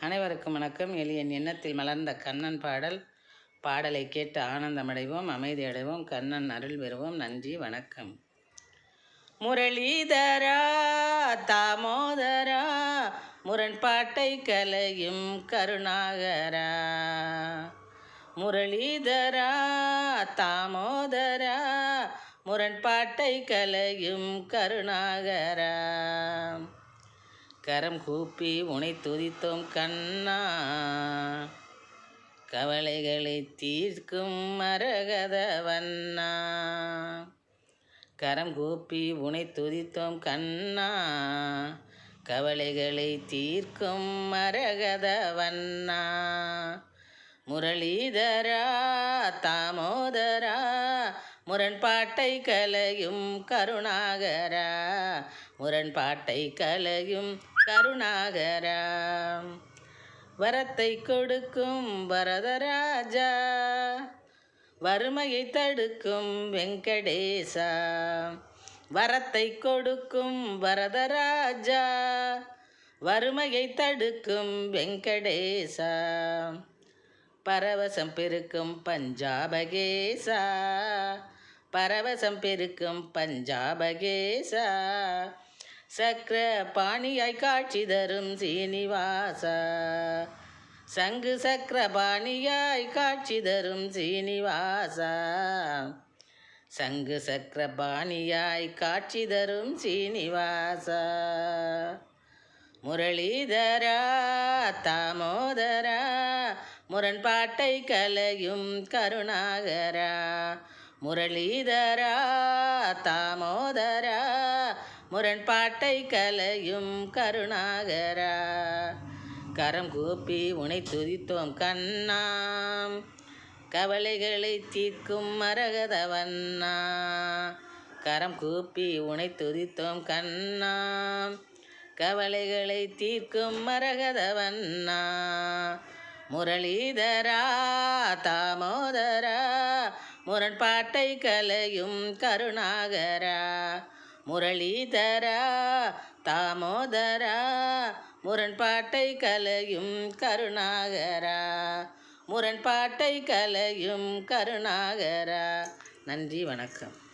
அனைவருக்கும் வணக்கம். எளியன் எண்ணத்தில் மலர்ந்த கண்ணன் பாடல். பாடலை கேட்டு ஆனந்தமடைவோம் அமைதியடைவோம் கண்ணன் அருள் பெறுவோம். நன்றி வணக்கம். முரளிதரா தாமோதரா முரண்பாட்டை கலையும் கருணாகரா. முரளிதரா தாமோதரா முரண்பாட்டை கலையும் கருணாகரா. கரம் கூப்பி உனை துதித்தோம் கண்ணா. கவலைகளை தீர்க்கும் மரகதவண்ணா கரம் கூப்பி உனை துதித்தோம் கண்ணா. கவலைகளை தீர்க்கும் மரகதவண்ணா முரளிதரா தாமோதரா முரண்பாட்டை கலையும் கருணாகரா முரண்பாட்டை கலையும் கருணாகரா. வரத்தை கொடுக்கும் வரதராஜா வறுமையை தடுக்கும் வெங்கடேசா. வரத்தை கொடுக்கும் வரதராஜா வறுமையை தடுக்கும் வெங்கடேசா. பரவசம் பெருக்கும் பஞ்சாபகேசா பரவசம் பெருக்கும் பஞ்சாபகேசா. சக்கர பாணியாய் காட்சி தரும் சீனிவாசா. சங்கு சக்கர பாணியாய் காட்சி தரும் சீனிவாசா. சங்கு சக்கர பாணியாய் காட்சி தரும் சீனிவாசா. முரளிதரா தாமோதரா முரண்பாட்டை கலையும் கருணாகரா. முரளிதரா தாமோதரா முரண்பாட்டை கலையும் கருணாகரா. கரம் கூப்பி உனை துதித்தோம் கண்ணாம். கவலைகளை தீர்க்கும் மரகதவண்ணா. கரம் கூப்பி உனை துதித்தோம் கண்ணாம். கவலைகளை தீர்க்கும் மரகதவண்ணா. முரளிதரா தாமோதரா முரண்பாட்டை கலையும் கருணாகரா. முரளிதரா தாமோதரா. முரண்பாட்டை கலையும் கருணாகரா. முரண்பாட்டை கலையும் கருணாகரா. நன்றி வணக்கம்.